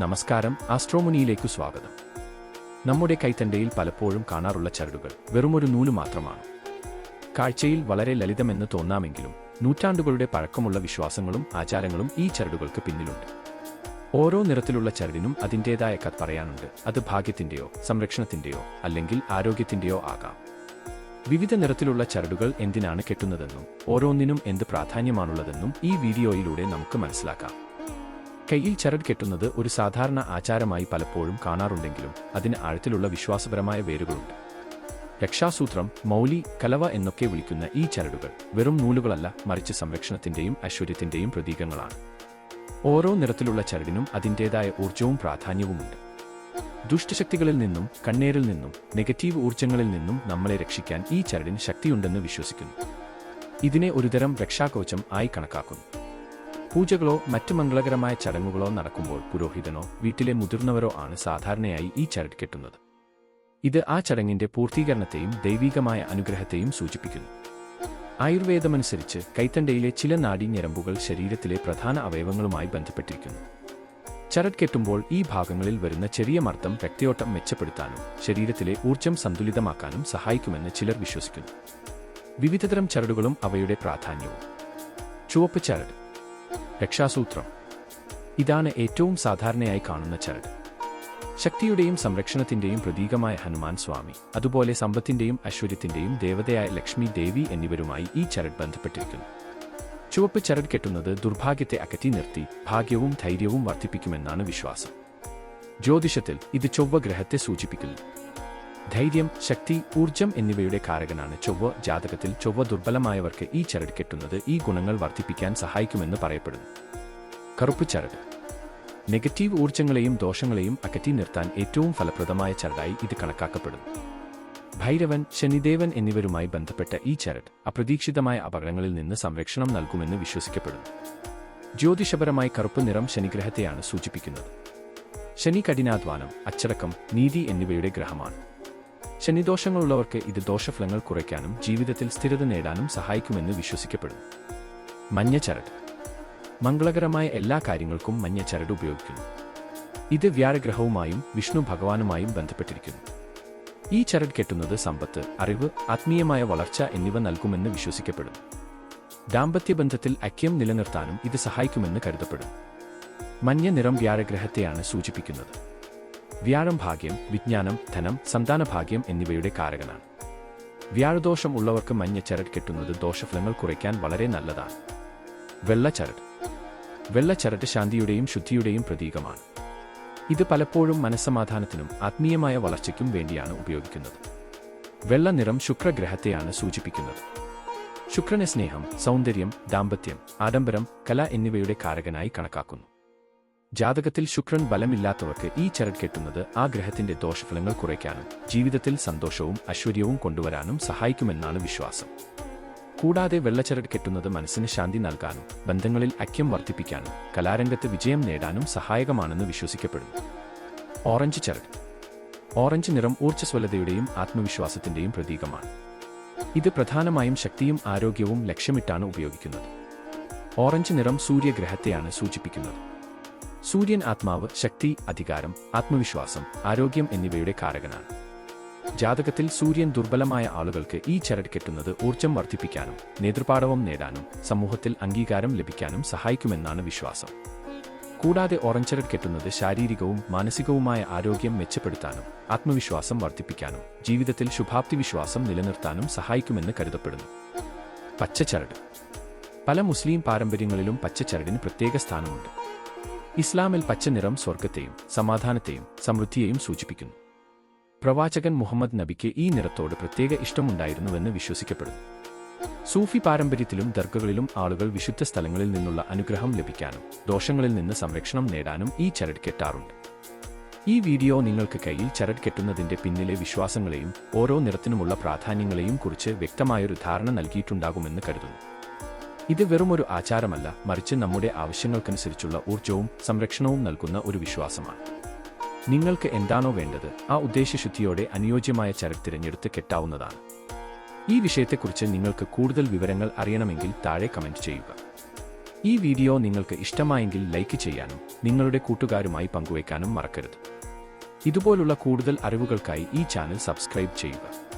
നമസ്കാരം ആസ്ട്രോമുനിയിലേക്ക് സ്വാഗതം. നമ്മുടെ കൈത്തണ്ടയിൽ പലപ്പോഴും കാണാറുള്ള ചരടുകൾ വെറുമൊരു നൂൽ മാത്രമാണ്. കാഴ്ചയിൽ വളരെ ലളിതമെന്ന് തോന്നാമെങ്കിലും നൂറ്റാണ്ടുകളുടെ പഴക്കമുള്ള വിശ്വാസങ്ങളും ആചാരങ്ങളും ഈ ചരടുകൾക്ക് പിന്നിലുണ്ട്. ഓരോ നിറത്തിലുള്ള ചരടിനും അതിന്റേതായ കത്ത് പറയാനുണ്ട്. അത് ഭാഗ്യത്തിന്റെയോ സംരക്ഷണത്തിന്റെയോ അല്ലെങ്കിൽ ആരോഗ്യത്തിന്റെയോ ആകാം. വിവിധ നിറത്തിലുള്ള ചരടുകൾ എന്തിനാണ് കെട്ടുന്നതെന്നും ഓരോന്നിനും എന്ത് പ്രാധാന്യമാണുള്ളതെന്നും ഈ വീഡിയോയിലൂടെ നമുക്ക് മനസ്സിലാക്കാം. കയ്യിൽ ചരട് കെട്ടുന്നത് ഒരു സാധാരണ ആചാരമായി പലപ്പോഴും കാണാറുണ്ടെങ്കിലും അതിന് ആഴത്തിലുള്ള വിശ്വാസപരമായ വേരുകളുണ്ട്. രക്ഷാസൂത്രം മൗലി കലവ എന്നൊക്കെ വിളിക്കുന്ന ഈ ചരടുകൾ വെറും നൂലുകളല്ല മറിച്ച് സംരക്ഷണത്തിന്റെയും ഐശ്വര്യത്തിന്റെയും പ്രതീകങ്ങളാണ്. ഓരോ നിറത്തിലുള്ള ചരടിനും അതിന്റേതായ ഊർജവും പ്രാധാന്യവുമുണ്ട്. ദുഷ്ടശക്തികളിൽ നിന്നും കണ്ണേരിൽ നിന്നും നെഗറ്റീവ് ഊർജങ്ങളിൽ നിന്നും നമ്മളെ രക്ഷിക്കാൻ ഈ ചരടിന് ശക്തിയുണ്ടെന്ന് വിശ്വസിക്കുന്നു. ഇതിനെ ഒരുതരം രക്ഷാകവചം ആയി കണക്കാക്കുന്നു. പൂജകളോ മറ്റു മംഗളകരമായ ചടങ്ങുകളോ നടക്കുമ്പോൾ പുരോഹിതനോ വീട്ടിലെ മുതിർന്നവരോ ആണ് സാധാരണയായി ഈ ചരട് കെട്ടുന്നത്. ഇത് ആ ചടങ്ങിന്റെ പൂർത്തീകരണത്തെയും ദൈവികമായ അനുഗ്രഹത്തെയും സൂചിപ്പിക്കുന്നു. ആയുർവേദമനുസരിച്ച് കൈത്തണ്ടയിലെ ചില നാഡീഞരമ്പുകൾ ശരീരത്തിലെ പ്രധാന അവയവങ്ങളുമായി ബന്ധപ്പെട്ടിരിക്കുന്നു. ചരട് കെട്ടുമ്പോൾ ഈ ഭാഗങ്ങളിൽ വരുന്ന ചെറിയ മർദ്ദം രക്തയോട്ടം മെച്ചപ്പെടുത്താനും ശരീരത്തിലെ ഊർജം സന്തുലിതമാക്കാനും സഹായിക്കുമെന്ന് ചിലർ വിശ്വസിക്കുന്നു. വിവിധതരം ചരടുകളും അവയുടെ പ്രാധാന്യവും. ചുവപ്പ് ചരട് രക്ഷാസൂത്രം. ഇതാണ് ഏറ്റവും സാധാരണയായി കാണുന്ന ചരട്. ശക്തിയുടെയും സംരക്ഷണത്തിന്റെയും പ്രതീകമായ ഹനുമാൻ സ്വാമി അതുപോലെ സമ്പത്തിന്റെയും ഐശ്വര്യത്തിന്റെയും ദേവതയായ ലക്ഷ്മി ദേവി എന്നിവരുമായി ഈ ചരട് ബന്ധപ്പെട്ടിരിക്കുന്നു. ചുവപ്പ് ചരട് കെട്ടുന്നത് ദുർഭാഗ്യത്തെ അകറ്റി നിർത്തി ഭാഗ്യവും ധൈര്യവും വർദ്ധിപ്പിക്കുമെന്നാണ് വിശ്വാസം. ജ്യോതിഷത്തിൽ ഇത് ചൊവ്വ ഗ്രഹത്തെ സൂചിപ്പിക്കുന്നു. ധൈര്യം ശക്തി ഊർജം എന്നിവയുടെ കാരകനാണ് ചൊവ്വ. ജാതകത്തിൽ ചൊവ്വ ദുർബലമായവർക്ക് ഈ ചരട് കെട്ടുന്നത് ഈ ഗുണങ്ങൾ വർദ്ധിപ്പിക്കാൻ സഹായിക്കുമെന്ന് പറയപ്പെടുന്നു. കറുപ്പ് ചരട്. നെഗറ്റീവ് ഊർജങ്ങളെയും ദോഷങ്ങളെയും അകറ്റി നിർത്താൻ ഏറ്റവും ഫലപ്രദമായ ചരടായി ഇത് കണക്കാക്കപ്പെടുന്നു. ഭൈരവൻ ശനിദേവൻ എന്നിവരുമായി ബന്ധപ്പെട്ട ഈ ചരട് അപ്രതീക്ഷിതമായ അപകടങ്ങളിൽ നിന്ന് സംരക്ഷണം നൽകുമെന്ന് വിശ്വസിക്കപ്പെടുന്നു. ജ്യോതിഷപരമായി കറുപ്പ് നിറം ശനിഗ്രഹത്തെയാണ് സൂചിപ്പിക്കുന്നത്. ശനി കഠിനാധ്വാനം അച്ചടക്കം നീതി എന്നിവയുടെ ഗ്രഹമാണ്. ശനിദോഷങ്ങളുള്ളവർക്ക് ഇത് ദോഷഫലങ്ങൾ കുറയ്ക്കാനും ജീവിതത്തിൽ സ്ഥിരത നേടാനും സഹായിക്കുമെന്ന് വിശ്വസിക്കപ്പെടുന്നു. മഞ്ഞ ചരട് മംഗളകരമായ എല്ലാ കാര്യങ്ങൾക്കും മഞ്ഞ ചരട് ഉപയോഗിക്കുന്നു. ഇത് വ്യാഴഗ്രഹവുമായും വിഷ്ണു ഭഗവാനുമായും ബന്ധപ്പെട്ടിരിക്കുന്നു. ഈ ചരട് കെട്ടുന്നത് സമ്പത്ത് അറിവ് ആത്മീയമായ വളർച്ച എന്നിവ നൽകുമെന്ന് വിശ്വസിക്കപ്പെടുന്നു. ദാമ്പത്യബന്ധത്തിൽ ഐക്യം നിലനിർത്താനും ഇത് സഹായിക്കുമെന്ന് കരുതപ്പെടുന്നു. മഞ്ഞ നിറം വ്യാഴഗ്രഹത്തെയാണ് സൂചിപ്പിക്കുന്നത്. വ്യാഴം ഭാഗ്യം വിജ്ഞാനം ധനം സന്താനഭാഗ്യം എന്നിവയുടെ കാരകനാണ്. വ്യാഴദോഷം ഉള്ളവർക്ക് മഞ്ഞ ചരട് കെട്ടുന്നത് ദോഷഫലങ്ങൾ കുറയ്ക്കാൻ വളരെ നല്ലതാണ്. വെള്ളച്ചരട് വെള്ളച്ചരട് ശാന്തിയുടെയും ശുദ്ധിയുടെയും പ്രതീകമാണ്. ഇത് പലപ്പോഴും മനസ്സമാധാനത്തിനും ആത്മീയമായ വളർച്ചയ്ക്കും വേണ്ടിയാണ് ഉപയോഗിക്കുന്നത്. വെള്ള നിറം ശുക്രഗ്രഹത്തെയാണ് സൂചിപ്പിക്കുന്നത്. ശുക്രനെ സ്നേഹം സൗന്ദര്യം ദാമ്പത്യം ആഡംബരം കല എന്നിവയുടെ കാരകനായി കണക്കാക്കുന്നു. ജാതകത്തിൽ ശുക്രൻ ബലമില്ലാത്തവർക്ക് ഈ ചരട് കെട്ടുന്നത് ആ ഗ്രഹത്തിന്റെ ദോഷഫലങ്ങൾ കുറയ്ക്കാനും ജീവിതത്തിൽ സന്തോഷവും ഐശ്വര്യവും കൊണ്ടുവരാനും സഹായിക്കുമെന്നാണ് വിശ്വാസം. കൂടാതെ വെള്ളച്ചരട് കെട്ടുന്നത് മനസ്സിന് ശാന്തി നൽകാനും ബന്ധങ്ങളിൽ ഐക്യം വർദ്ധിപ്പിക്കാനും കലാരംഗത്ത് വിജയം നേടാനും സഹായകമാണെന്ന് വിശ്വസിക്കപ്പെടുന്നു. ഓറഞ്ച് ചരട്. ഓറഞ്ച് നിറം ഊർജസ്വലതയുടെയും ആത്മവിശ്വാസത്തിന്റെയും പ്രതീകമാണ്. ഇത് പ്രധാനമായും ശക്തിയും ആരോഗ്യവും ലക്ഷ്യമിട്ടാണ് ഉപയോഗിക്കുന്നത്. ഓറഞ്ച് നിറം സൂര്യഗ്രഹത്തെയാണ് സൂചിപ്പിക്കുന്നത്. സൂര്യൻ ആത്മാവ് ശക്തി അധികാരം ആത്മവിശ്വാസം ആരോഗ്യം എന്നിവയുടെ കാരകനാണ്. ജാതകത്തിൽ സൂര്യൻ ദുർബലമായ ആളുകൾക്ക് ഈ ചരട് കെട്ടുന്നത് ഊർജം വർദ്ധിപ്പിക്കാനും നേതൃപാടവം നേടാനും സമൂഹത്തിൽ അംഗീകാരം ലഭിക്കാനും സഹായിക്കുമെന്നാണ് വിശ്വാസം. കൂടാതെ ഓറഞ്ചരട് കെട്ടുന്നത് ശാരീരികവും മാനസികവുമായ ആരോഗ്യം മെച്ചപ്പെടുത്താനും ആത്മവിശ്വാസം വർദ്ധിപ്പിക്കാനും ജീവിതത്തിൽ ശുഭാപ്തി വിശ്വാസം നിലനിർത്താനും സഹായിക്കുമെന്ന് കരുതപ്പെടുന്നു. പച്ചച്ചരട്. പല മുസ്ലിം പാരമ്പര്യങ്ങളിലും പച്ചച്ചരടിന് പ്രത്യേക സ്ഥാനമുണ്ട്. ഇസ്ലാമിൽ പച്ച നിറം സ്വർഗത്തെയും സമാധാനത്തെയും സമൃദ്ധിയെയും സൂചിപ്പിക്കുന്നു. പ്രവാചകൻ മുഹമ്മദ് നബിക്ക് ഈ നിറത്തോട് പ്രത്യേക ഇഷ്ടമുണ്ടായിരുന്നുവെന്ന് വിശ്വസിക്കപ്പെടുന്നു. സൂഫി പാരമ്പര്യത്തിലും ദർഗകളിലും ആളുകൾ വിശുദ്ധ സ്ഥലങ്ങളിൽ നിന്നുള്ള അനുഗ്രഹം ലഭിക്കാനും ദോഷങ്ങളിൽ നിന്ന് സംരക്ഷണം നേടാനും ഈ ചരട് കെട്ടാറുണ്ട്. ഈ വീഡിയോ നിങ്ങൾക്ക് കയ്യിൽ ചരട് കെട്ടുന്നതിന്റെ പിന്നിലെ വിശ്വാസങ്ങളെയും ഓരോ നിറത്തിനുമുള്ള പ്രാധാന്യങ്ങളെയും കുറിച്ച് വ്യക്തമായൊരു ധാരണ നൽകിയിട്ടുണ്ടാകുമെന്ന് കരുതുന്നു. ഇത് ഒരു ആചാരമല്ല മറിച്ച് നമ്മുടെ ആവശ്യങ്ങൾക്കനുസരിച്ചുള്ള ഊർജവും സംരക്ഷണവും നൽകുന്ന ഒരു വിശ്വാസമാണ്. നിങ്ങൾക്ക് എന്താണോ വേണ്ടത് ആ ഉദ്ദേശ്യശുദ്ധിയോടെ അനുയോജ്യമായ ചരക്ക് തിരഞ്ഞെടുത്ത് കെട്ടാവുന്നതാണ്. ഈ വിഷയത്തെക്കുറിച്ച് നിങ്ങൾക്ക് കൂടുതൽ വിവരങ്ങൾ അറിയണമെങ്കിൽ താഴെ കമന്റ് ചെയ്യുക. ഈ വീഡിയോ നിങ്ങൾക്ക് ഇഷ്ടമായെങ്കിൽ ലൈക്ക് ചെയ്യാനും നിങ്ങളുടെ കൂട്ടുകാരുമായി പങ്കുവയ്ക്കാനും മറക്കരുത്. ഇതുപോലുള്ള കൂടുതൽ അറിവുകൾക്കായി ഈ ചാനൽ സബ്സ്ക്രൈബ് ചെയ്യുക.